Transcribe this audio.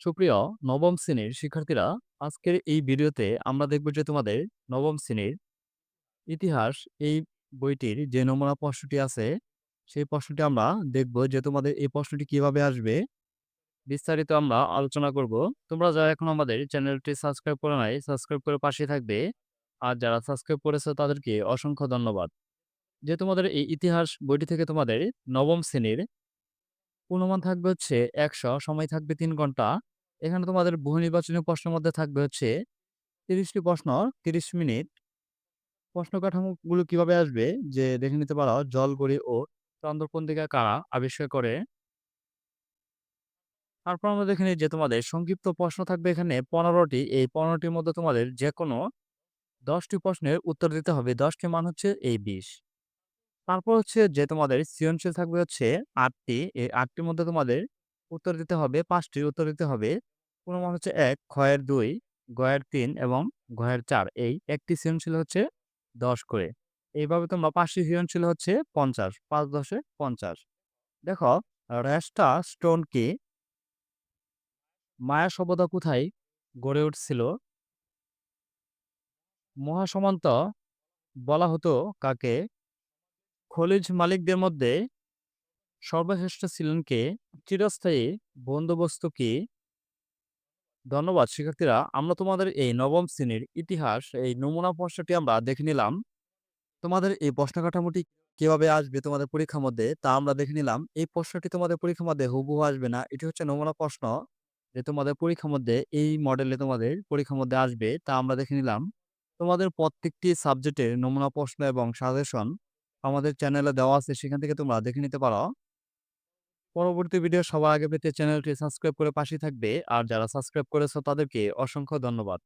সুপ্রিয় নবম শ্রেণির শিক্ষার্থীরা, আজকের এই ভিডিওতে আমরা দেখব যে তোমাদের নবম শ্রেণির ইতিহাস এই বইটির যে নমুনা প্রশ্নটি আছে, সেই প্রশ্নটি আমরা দেখব যে তোমাদের এই প্রশ্নটি কীভাবে আসবে। বিস্তারিত আমরা আলোচনা করব। তোমরা যারা এখন আমাদের চ্যানেলটি সাবস্ক্রাইব করে নাই, সাবস্ক্রাইব করে পাশে থাকবে। আর যারা সাবস্ক্রাইব করেছে, তাদেরকে অসংখ্য ধন্যবাদ। যে তোমাদের এই ইতিহাস বইটি থেকে তোমাদের নবম শ্রেণির পূর্ণমান থাকবে হচ্ছে একশো, সময় থাকবে তিন ঘণ্টা। এখানে তোমাদের বহু নির্বাচনী প্রশ্নের মধ্যে থাকবে হচ্ছে তিরিশটি প্রশ্ন, তিরিশ মিনিট। প্রশ্ন কাঠামোগুলো কীভাবে আসবে? যে দেখে নিতে পারো জলগড়ি ও চন্দ্রপন্তিকা কারা আবিষ্কার করে। তারপর আমরা দেখে নিই যে তোমাদের সংক্ষিপ্ত প্রশ্ন থাকবে এখানে পনেরোটি। এই পনেরোটির মধ্যে তোমাদের যে কোনো দশটি প্রশ্নের উত্তর দিতে হবে। দশটি মান হচ্ছে এই বিশ। তারপর হচ্ছে যে তোমাদের সৃজনশীল থাকবে হচ্ছে আটটি। এই আটটির মধ্যে তোমাদের উত্তর দিতে হবে পাঁচটির উত্তর দিতে হবে। কোনো মান হচ্ছে এক, ক্ষয়ের দুই, গয়ের তিন এবং ঘয়ের চার। এই একটি সৃজনশীল হচ্ছে দশ করে। এইভাবে তোমরা পাঁচটি সৃজনশীল হচ্ছে পঞ্চাশ, পাঁচ দশে পঞ্চাশ। দেখো রেস্টা স্টোন কি? মায়া সভ্যতা কোথায় গড়ে উঠছিল? মহাসমান্ত বলা হতো কাকে? খলিজ মালিকদের মধ্যে সর্বশ্রেষ্ঠ ছিলেন কে? চিরস্থায়ী বন্দোবস্ত কি ধন্যবাদ, শিক্ষার্থীরা। আমরা তোমাদের এই নবম শ্রেণির ইতিহাস, এই নমুনা প্রশ্নটি আমরা দেখে নিলাম। তোমাদের এই প্রশ্ন কাঠামোটি কীভাবে আসবে তোমাদের পরীক্ষার মধ্যে, তা আমরা দেখে নিলাম। এই প্রশ্নটি তোমাদের পরীক্ষার মধ্যে হুবহু আসবে না। এটি হচ্ছে নমুনা প্রশ্ন যে তোমাদের পরীক্ষার মধ্যে, এই মডেলে তোমাদের পরীক্ষার মধ্যে আসবে, তা আমরা দেখে নিলাম। তোমাদের প্রত্যেকটি সাবজেক্টের নমুনা প্রশ্ন এবং সাজেশন আমাদের চ্যানেলে দেওয়া আছে, সেখান থেকে তোমরা দেখে নিতে পারো। পরবর্তী ভিডিও সবার আগে পেতে চ্যানেলটি সাবস্ক্রাইব করে পাশে থাকবে। আর যারা সাবস্ক্রাইব করেছ তাদেরকে অসংখ্য ধন্যবাদ।